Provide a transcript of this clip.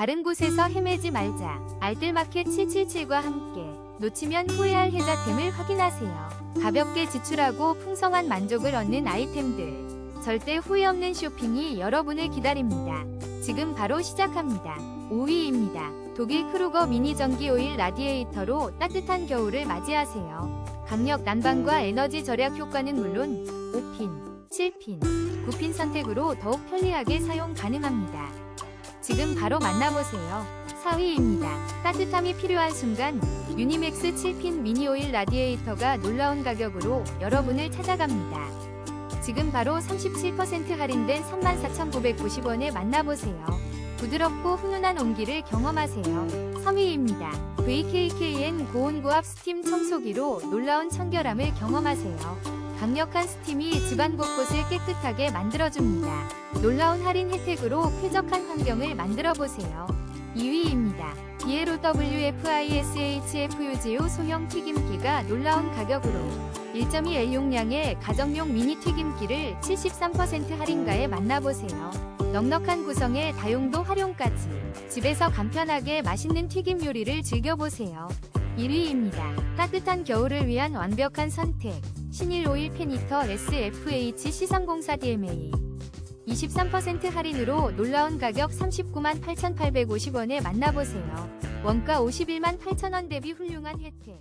다른 곳에서 헤매지 말자. 알뜰마켓 777과 함께 놓치면 후회할 혜자템을 확인하세요. 가볍게 지출하고 풍성한 만족을 얻는 아이템들. 절대 후회 없는 쇼핑이 여러분을 기다립니다. 지금 바로 시작합니다. 5위입니다. 독일 크루거 미니 전기 오일 라디에이터로 따뜻한 겨울을 맞이하세요. 강력 난방과 에너지 절약 효과는 물론 5핀, 7핀, 9핀 선택으로 더욱 편리하게 사용 가능합니다. 지금 바로 만나보세요. 4위입니다. 따뜻함이 필요한 순간 유니맥스 7핀 미니 오일 라디에이터가 놀라운 가격으로 여러분을 찾아갑니다. 지금 바로 37% 할인된 34,990원에 만나보세요. 부드럽고 훈훈한 온기를 경험하세요. 3위입니다. VKKN 고온고압 스팀 청소기로 놀라운 청결함을 경험하세요. 강력한 스팀이 집안 곳곳을 깨끗하게 만들어줍니다. 놀라운 할인 혜택으로 쾌적한 환경을 만들어보세요. 2위입니다. 비에로 WFISHFUGO 소형 튀김기가 놀라운 가격으로 1.2L 용량의 가정용 미니 튀김기를 73% 할인가에 만나보세요. 넉넉한 구성에 다용도 활용까지 집에서 간편하게 맛있는 튀김 요리를 즐겨보세요. 1위입니다. 따뜻한 겨울을 위한 완벽한 선택. 신일 오일 페니터 SFH C304DMA 23% 할인으로 놀라운 가격 39만 8,850원에 만나보세요. 원가 51만 8천원 대비 훌륭한 혜택.